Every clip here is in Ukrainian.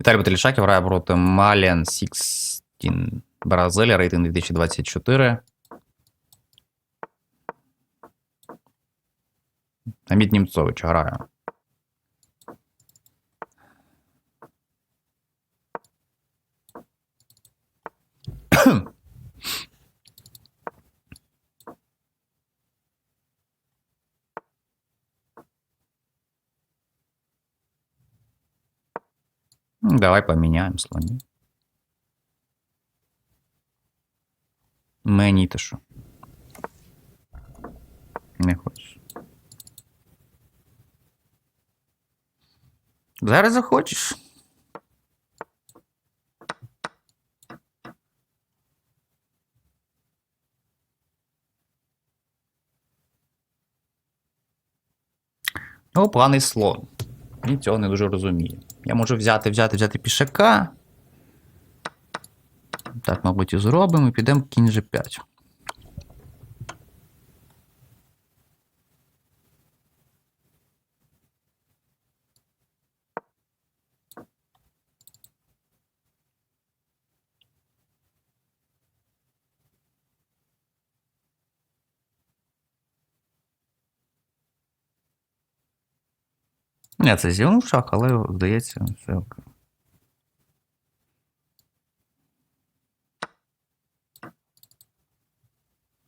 Віталій Баталішаків грає проти Маліан Сікстін Бразилія, рейтинг 2024. Амід Німцович грає. Давай поміняємо слоні. Мені то що? Не хочеш. Зараз захочеш. О, поганий слон. Він цього не дуже розуміє. Я можу взяти, взяти, взяти пішака. Так, мабуть, і зробимо і підемо кінь G5. Не, це зігнув шах, але здається, все окей.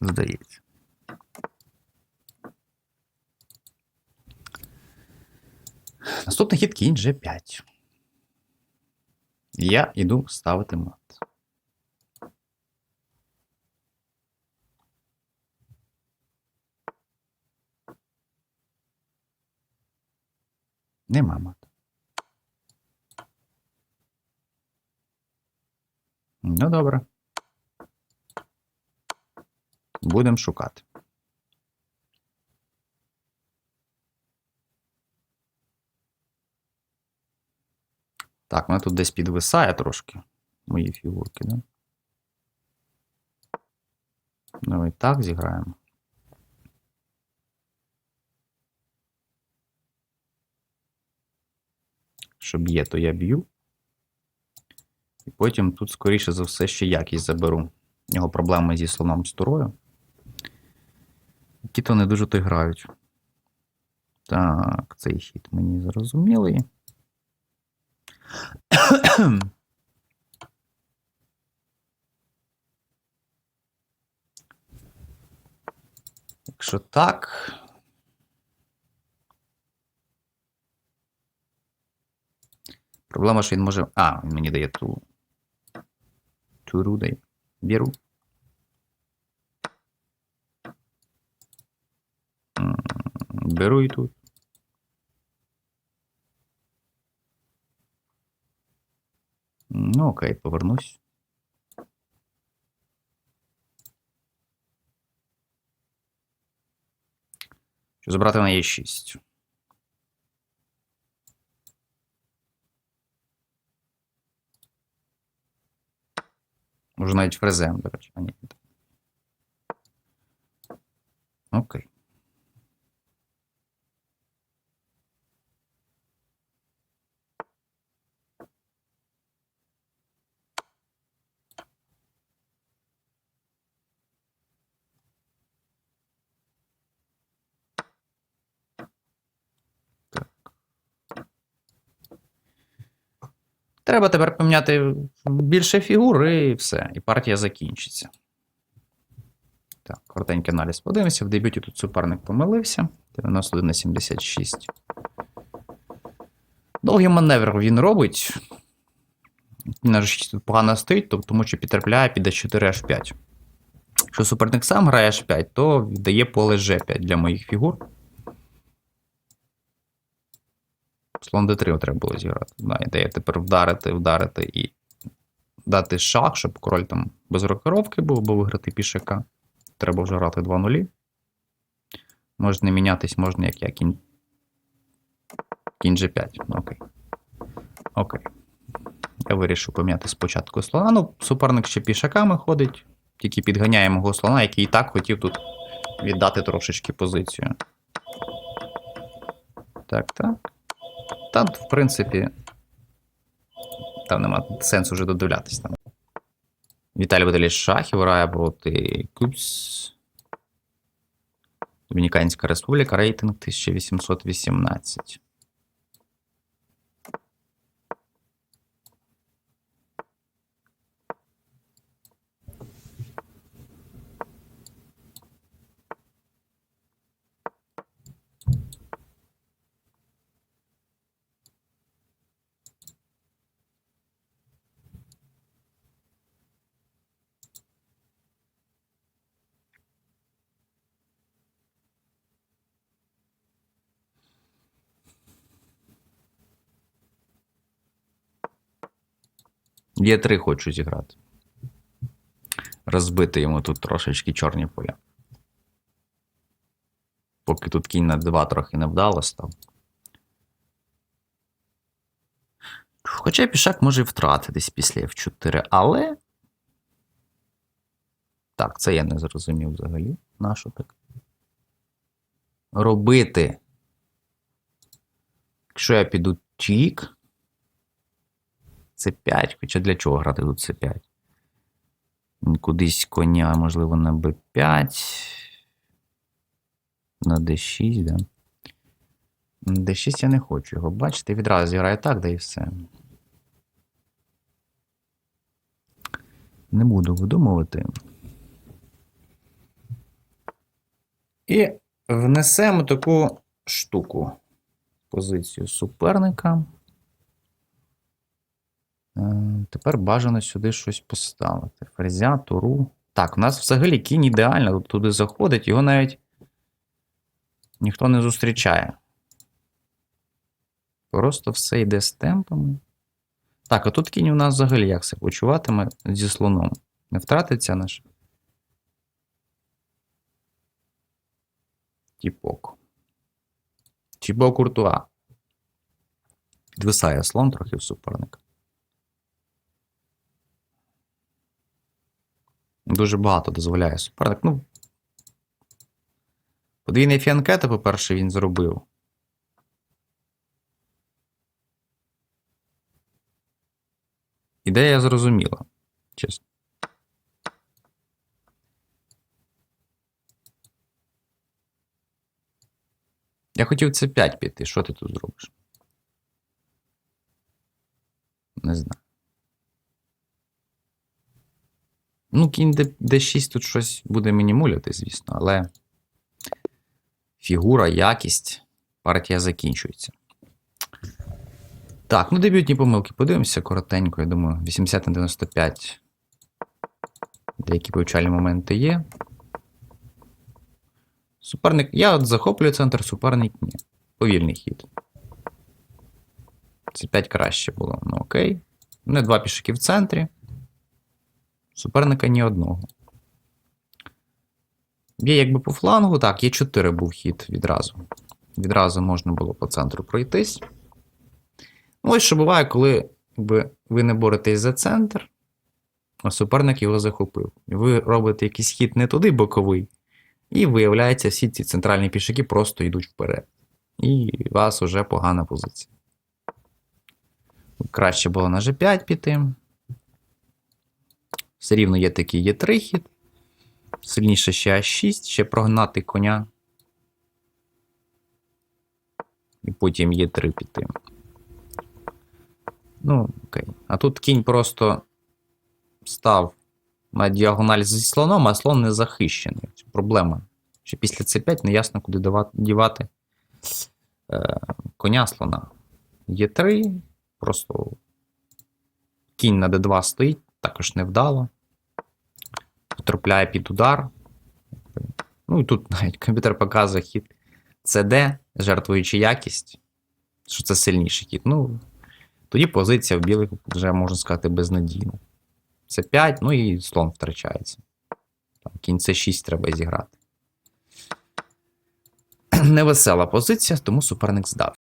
Здається. Наступний хід кінь G5. Я іду ставити мат. Нема мат. Ну, добре. Будемо шукати. Так, мене тут десь підвисає трошки мої фігурки, да? Ну і так зіграємо. Що б'є, то я б'ю. І потім тут, скоріше за все, ще якість заберу. У нього проблеми зі слоном з турою. Які то не дуже то грають. Так, цей хід мені зрозумілий. Якщо так. Проблема, що він може. А, він мені дає ту. Туру дає. Беру. М, Беру і тут. Ну, окей, повернусь. Що забрати на Е6. Може навіть фрезем, до речі. А ні. Окей. Треба тепер поміняти більше фігур і все. І партія закінчиться. Так, коротенький аналіз подивимося. В дебюті тут суперник помилився. 91 на 76. Довгий маневр він робить. Він G6 тут погано стоїть, тому що підтрапляє під D4 H5. Якщо суперник сам грає H5, то віддає поле G5 для моїх фігур. Слон d3 треба було зіграти. Да, ідея тепер вдарити, вдарити і дати шах, щоб король там без рокировки був, бо виграти пішака. Треба вже грати 2 нулі. Можна не мінятись, можна як я кінь. Кінь G5. Ну, окей. Окей. Я вирішив поміняти спочатку слона. Ну, суперник ще пішаками ходить, тільки підганяє мого слона, який і так хотів тут віддати трошечки позицію. Так, так. Та, в принципі, Там нема сенсу вже додивлятись там. Віталій Баталій Шахів грає проти Кубс. Домініканська Республіка, рейтинг 1818. Є три хочу зіграти. Розбити йому тут трошечки чорні поля. Поки тут кінь на 2 трохи невдало став. Хоча пішак може втратитись після F4, але. Так, це я не зрозумів взагалі. Нащо так? Робити. Якщо я піду тік. Це 5. Хоча для чого грати тут це 5? Кудись коня, можливо, на b5. На d6, да? На d6 я не хочу його бачити. Відразу зіграю так, да і все. Не буду видумувати. І внесемо таку штуку. Позицію суперника. Е, Тепер бажано сюди щось поставити. Ферзя, туру. Так, у нас взагалі кінь ідеально туди заходить, його навіть ніхто не зустрічає. Просто все йде з темпами. Так, а тут кінь у нас взагалі як себе почуватиме зі слоном. Не втратиться наш тіпок. Тіпок Куртуа. Підвисає слон трохи в суперника. Дуже багато дозволяє суперник. Ну, подвійний фіанкета, по-перше, він зробив. Ідея зрозуміла, чесно. Я хотів це 5 піти. Що ти тут зробиш? Не знаю. Ну, кінь D6 тут щось буде мені муляти, звісно, але фігура, якість, партія закінчується. Так, ну дебютні помилки. Подивимося коротенько, я думаю, 80 на 95. Деякі повчальні моменти є. Суперник. Я от захоплюю центр, суперник ні. Повільний хід. Це 5 краще було. Ну окей. Не два пішки в центрі. Суперника ні одного. Є якби по флангу, так, є 4 був хід відразу. Відразу можна було по центру пройтись. Ну, ось що буває, коли якби, ви не боретесь за центр, а суперник його захопив. Ви робите якийсь хід не туди боковий, і виявляється, всі ці центральні пішаки просто йдуть вперед. І у вас вже погана позиція. Краще було на G5 піти. Все рівно є такий є 3 хід. Сильніше ще А6, ще прогнати коня. І потім є 3 піти. Ну, окей. А тут кінь просто став на діагональ зі слоном, а слон не захищений. Проблема. Що після С5 не ясно, куди дівати е, коня слона. Є 3, просто кінь на d2 стоїть, також невдало. Потрапляє під удар. Ну і тут навіть комп'ютер показує хід CD, жертвуючи якість, що це сильніший хід. Ну, тоді позиція в білих вже, можна сказати, безнадійна. Це 5, ну і слон втрачається. Там, кінь це 6 треба зіграти. Невесела позиція, тому суперник здав.